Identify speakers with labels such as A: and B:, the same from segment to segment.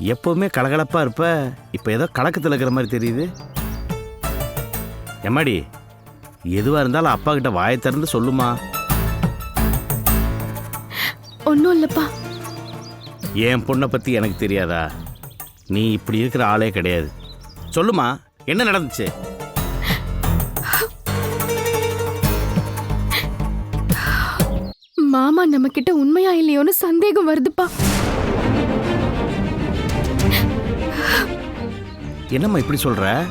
A: எப்பவுமே கலகலப்பா இருப்ப. இப்போ ஏதோ கலக்கத்தில் இருக்கிற மாதிரி தெரியுது. எம்மாடி எதுவாக இருந்தாலும் அப்பா கிட்ட வாயை திறந்து சொல்லுமா?
B: ஒன்றும் இல்லப்பா.
A: என் பொண்ணை பற்றி எனக்கு தெரியாதா? நீ இப்படி இருக்கிற ஆளே கிடையாது. சொல்லுமா என்ன நடந்துச்சு?
B: மாமா நம்ம கிட்ட உண்மையா இல்லையோன்னு சந்தேகம் வருதுப்பா.
A: என்னம்மா இப்படி சொல்ற?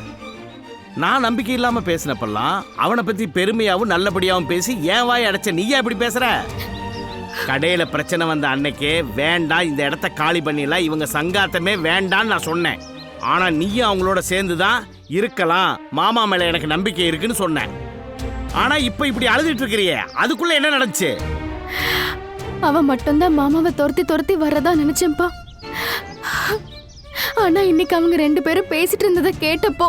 A: நான் நம்பிக்கை இல்லாம பேசினப்பெல்லாம் அவனை பத்தி பெருமையாவும் நல்லபடியாவும் பேசி ஏன் வாய் அடைச்ச? நீயா இப்படி பேசுற? கடையில பிரச்சனை வந்த அன்னைக்கே வேண்டாம் இந்த இடத்த காலி பண்ணிடலாம். இவங்க சங்காத்தமே வேண்டான்னு நான் சொன்னேன். ஆனா நீயும் அவங்களோட சேர்ந்து தான் இருக்கலாம். மாமா மேல எனக்கு நம்பிக்கை இருக்குன்னு சொன்னேன். ஆனா இப்ப இப்படி அழுதுட்டு இருக்கிறியே அதுக்குள்ள என்ன நடந்துச்சு?
B: அவன் மட்டும்தான் மாமாவை துரத்தி துரத்தி வர்றதா நினைச்சேன்ப்பா. ஆனா இன்னைக்கு அவங்க ரெண்டு பேரும் பேசிட்டு இருந்ததை கேட்டப்போ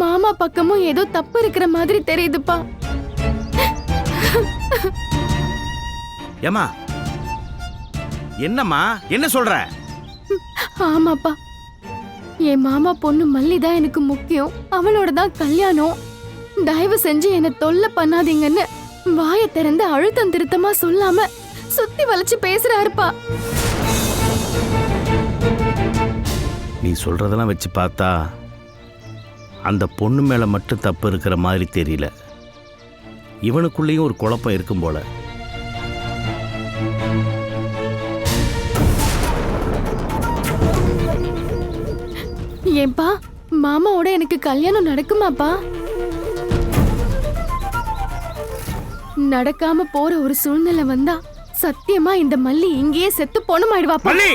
B: மாமா பக்கமும் ஏதோ தப்பு இருக்கிற மாதிரி தெரியுதுப்பா.
A: ஏமா என்னம்மா? என்ன சொல்ற?
B: ஆமாப்பா. என் மாமா பொண்ணு மல்லி தான் எனக்கு முக்கியம். அவளோட தான் கல்யாணம். தயவு செஞ்சு என்னை தொல்லை பண்ணாதீங்கன்னு வாயை திறந்து அழுத்தம் திருத்தமா சொல்லாம சுத்தி வளைச்சு பேசுறாருப்பா.
A: நீ சொல்றதெல்லாம் வச்சு பார்த்தா அந்த பொண்ணு மேல மட்டும் தப்பு இருக்கிற மாதிரி தெரியல. இவனுக்குள்ளேயும் ஒரு குழப்பம் இருக்கும் போல.
B: ஏன்பா மாமாவோட எனக்கு கல்யாணம் நடக்குமாப்பா? நடக்காம போற ஒரு சூழ்நிலை வந்தா சத்தியமா இந்த மல்லி இங்கேயே செத்து பொண்ணுமாயிடுவாப்பா
A: மல்லி!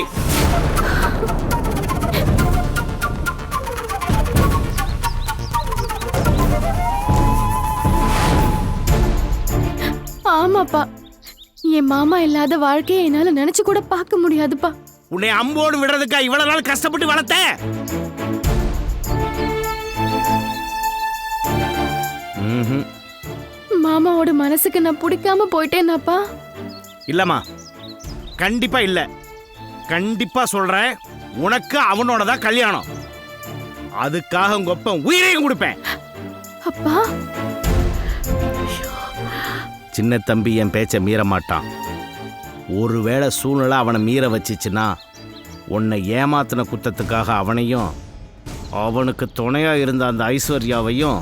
B: ஆமாப்பா. என் மாமா இல்லாத வாழ்க்கையை என்னால நினைச்சு கூட பார்க்க முடியாதுப்பா.
A: உன்னை அம்போடு விடுறதுக்கா இவ்வளவு நாள் கஷ்டப்பட்டு வளர்த்த.
B: மாமாவோட மனசுக்கு நான் பிடிக்காம போயிட்டேனாப்பா.
A: இல்லம்மா. கண்டிப்பா இல்ல. கண்டிப்பா சொல்றேன். உனக்கு அவனோட தான் கல்யாணம். அதுக்காக உங்க ஒப்பன் உயிரையும் கொடுப்பேன்.
B: அப்பா.
A: சின்ன தம்பி என் பேச்சை மீற மாட்டான் ஒருவேளை சூழ்நிலை அவனை மீற வச்சிச்சுன்னா உன்னை ஏமாத்தின குத்தத்துக்காக அவனையும் அவனுக்கு துணையா இருந்த அந்த ஐஸ்வர்யாவையும்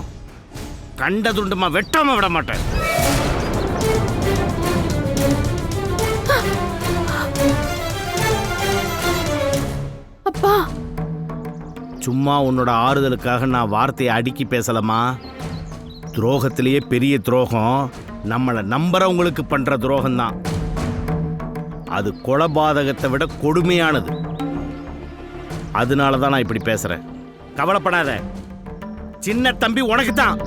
A: கண்ட துண்டமா வெட்டாம விட மாட்டேன்.
B: அப்பா!
A: சும்மா உன்னோட ஆறுதலுக்காக நான் வார்த்தையை அடுக்கி பேசலமா துரோகத்திலேயே பெரிய துரோகம். நம்மளை நம்புறவங்களுக்கு பண்ற துரோகம் தான் அது கொலபாதகத்தை விட கொடுமையானது. அதனால தான் நான் இப்படி பேசுறேன். கவலைப்படாத. சின்ன தம்பி உனக்கு தான்